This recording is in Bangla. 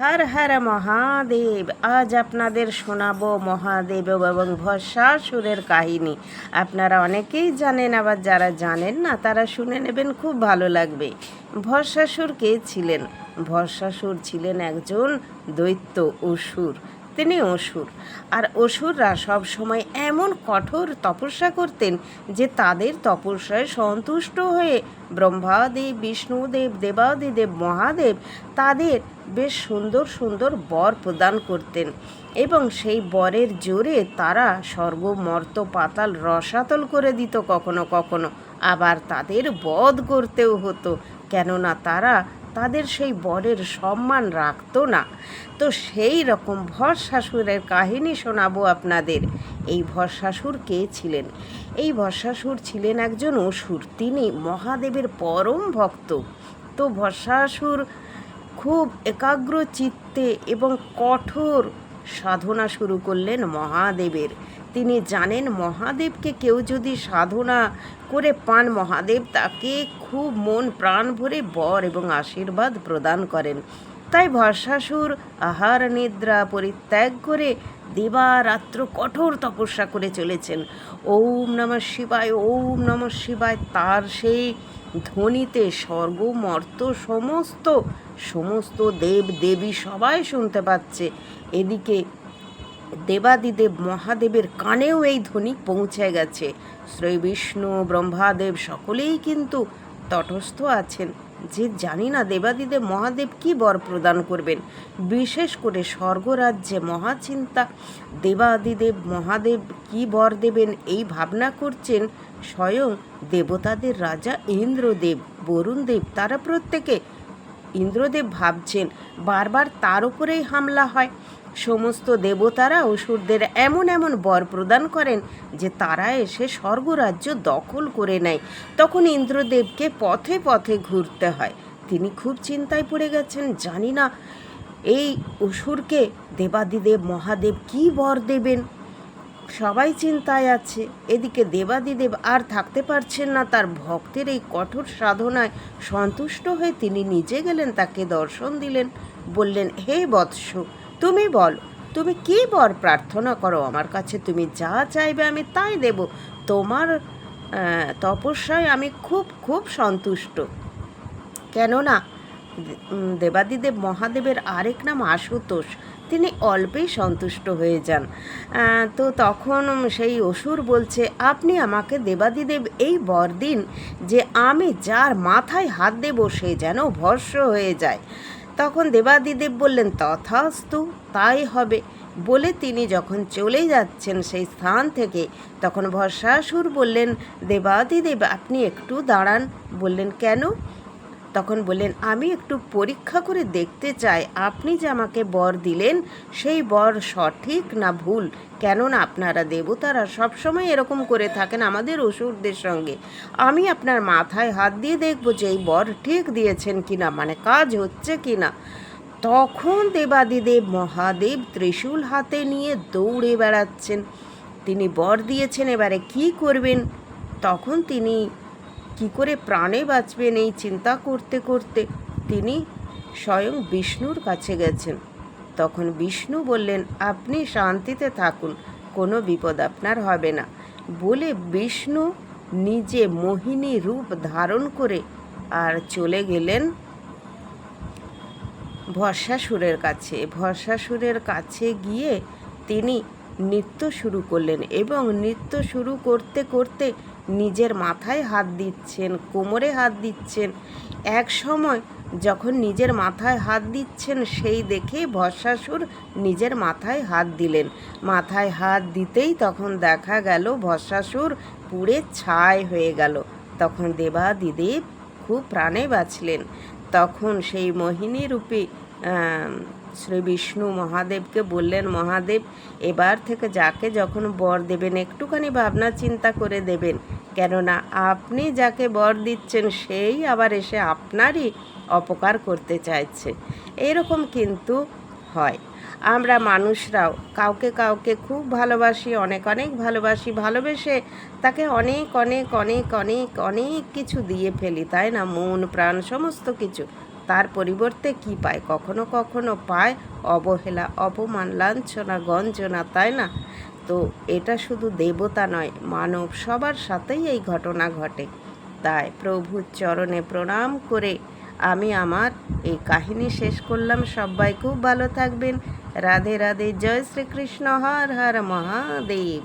হর হর মহাদেব, আজ আপনাদের শোনাবো মহাদেব এবং ভস্মাসুরের কাহিনী। আপনারা অনেকেই জানেন, আবার যারা জানেন না, তারা শুনে নেবেন, খুব ভালো লাগবে। ভস্মাসুর কে ছিলেন? ভস্মাসুর ছিলেন একজন দৈত্য অসুর তিনি অসুর। আর অসুররা সব সময় এমন কঠোর তপস্যা করতেন যে তাদের তপস্যায় সন্তুষ্ট হয়ে ব্রহ্মাদেব, বিষ্ণুদেব, দেবাদিদেব, মহাদেব তাদের বেশ সুন্দর সুন্দর বর প্রদান করতেন এবং সেই বরের জোরে তারা স্বর্গ, মর্ত, পাতাল, রসাতল করে দিত কখনো কখনো। আবার তাদের বধ করতেও হতো। কেননা তারা তাদের সেই বরের সম্মান রাখতো না। তো সেই রকম ভরসাসুরের কাহিনী শোনাবো আপনাদের। এই ভরসাসুর কে ছিলেন? এই ভরসাসুর ছিলেন একজন অসুর। তিনি মহাদেবের পরম ভক্ত। তো ভরসাসুর খুব একাগ্র চিত্তে এবং কঠোর সাধনা শুরু করলেন মহাদেবের। তিনি জানেন মহাদেবকে কেউ যদি সাধনা করে পান, মহাদেব তাকে খুব মন প্রাণ ভরে বর এবং আশীর্বাদ প্রদান করেন। তাই ভরসাসুর, আহার নিদ্রা পরিত্যাগ করে দিবারাত্র কঠোর তপস্যা করে চলেছেন। ওম নমঃ শিবায়, ওম নমঃ শিবায়, তার সেই ধ্বনিতে স্বর্গ মর্ত সমস্ত সমস্ত দেব দেবী সবাই শুনতে পাচ্ছে। এদিকে দেবাদিদেব মহাদেবের কানেও এই ধ্বনি পৌঁছে গেছে। শ্রী বিষ্ণু, ব্রহ্মাদেব সকলেই কিন্তু তটস্থ আছেন যে জানি না দেবাদিদেব মহাদেব কি বর প্রদান করবেন। বিশেষ করে স্বর্গরাজ্যে মহাচিন্তা, দেবাদিদেব মহাদেব কি বর দেবেন এই ভাবনা করছেন স্বয়ং দেবতাদের রাজা ইন্দ্রদেব, বরুণদেব, তারা প্রত্যেকে ইন্দ্রদেব ভাবছেন, বারবার তার উপরেই হামলা হয়। সমস্ত দেবতারা অসুরদের এমন এমন বর প্রদান করেন যে তারা এসে স্বর্গরাজ্য দখল করে নেয়। তখন ইন্দ্রদেবকে পথে পথে ঘুরতে হয়। তিনি খুব চিন্তায় পড়ে গেছেন, জানি না। এই অসুরকে দেবাদিদেব মহাদেব কি বর দেবেন? সবাই চিন্তায় আছে। এদিকে দেবাদিদেব আর থাকতে পারছেন না, তার ভক্তের এই কঠোর সাধনায় সন্তুষ্ট হয়ে তিনি নিজে গেলেন, তাকে দর্শন দিলেন, বললেন, হে বৎস, তুমি বলো, তুমি কি বর প্রার্থনা করো? আমার কাছে তুমি যা চাইবে আমি তাই দেব। তোমার তপস্যায় আমি খুব খুব সন্তুষ্ট। কেননা দেবাদিদেব মহাদেবের আরেক নাম আশুতোষ। তিনি অল্পেই সন্তুষ্ট হয়ে যান। তো তখন সেই অসুর বলছে, আপনি আমাকে দেবাদিদেব এই বর দিন যে আমি যার মাথায় হাত দেব সে যেন ভস্য হয়ে যায়। তখন দেবাদিদেব বললেন, তথাস্তু তাই হবে। বলে তিনি যখন চলে যাচ্ছেন সেই স্থান থেকে, তখন ভস্মাসুর বললেন, দেবাদিদেব, আপনি একটু দাঁড়ান। বললেন, কেন? তখন বললেন, আমি একটু পরীক্ষা করে দেখতে চাই, আপনি যে আমাকে বর দিলেন, সেই বর সঠিক না ভুল? কেননা আপনারা দেবতারা সবসময় এরকম করে থাকেন আমাদের অসুরদের সঙ্গে। আমি আপনার মাথায় হাত দিয়ে দেখব যে এই বর ঠিক দিয়েছেন কিনা মানে কাজ হচ্ছে কিনা। তখন দেবাদিদেব মহাদেব ত্রিশূল হাতে নিয়ে দৌড়ে বেড়াচ্ছেন। তিনি বর দিয়েছেন, এবারে কি করবেন? তখন তিনি কি করে প্রাণে বাঁচবেন এই চিন্তা করতে করতে তিনি স্বয়ং বিষ্ণুর কাছে গেছেন। তখন বিষ্ণু বললেন, আপনি শান্তিতে থাকুন, কোনো বিপদ আপনার হবে না। বলে বিষ্ণু নিজে মোহিনী রূপ ধারণ করে আর চলে গেলেন ভস্মাসুরের কাছে। ভস্মাসুরের কাছে গিয়ে তিনি নৃত্য শুরু করলেন এবং নৃত্য শুরু করতে করতে নিজের মাথায় হাত দিচ্ছেন, কোমরে হাত দিচ্ছেন। এক সময় যখন নিজের মাথায় হাত দিচ্ছেন, সেই দেখে ভস্মাসুর নিজের মাথায় হাত দিলেন। মাথায় হাত দিতেই তখন দেখা গেল, ভস্মাসুর পুড়ে ছাই হয়ে গেল। তখন দেবাদিদেব খুব প্রাণে বাঁচলেন। তখন সেই মোহিনী রূপী শ্রী বিষ্ণু মহাদেবকে বললেন, মহাদেব, এবার থেকে যাকে যখন বর দেবেন, একটুখানি ভাবনা চিন্তা করে দেবেন। কেননা আপনি যাকে বর দিচ্ছেন সেই আবার এসে আপনারই অপকার করতে চাইছে। এরকম কিন্তু হয়। আমরা মানুষরাও কাউকে কাউকে খুব ভালোবাসি, অনেক অনেক ভালোবাসি, ভালোবেসে তাকে অনেক অনেক অনেক অনেক অনেক কিছু দিয়ে ফেলি, তাই না? মন, প্রাণ, সমস্ত কিছু। তার পরিবর্তে কি পায়? কখনো কখনো পায় অবহেলা, অপমান, লাঞ্ছনা, গঞ্জনা, তাই না? তো এটা শুধু দেবতা নয়, মানব সবার সাথেই এই ঘটনা ঘটে। তাই প্রভুর চরণে প্রণাম করে আমি আমার এই কাহিনী শেষ করলাম। সবাই খুব ভালো থাকবেন। রাধে রাধে। জয় শ্রীকৃষ্ণ। হর হর মহাদেব।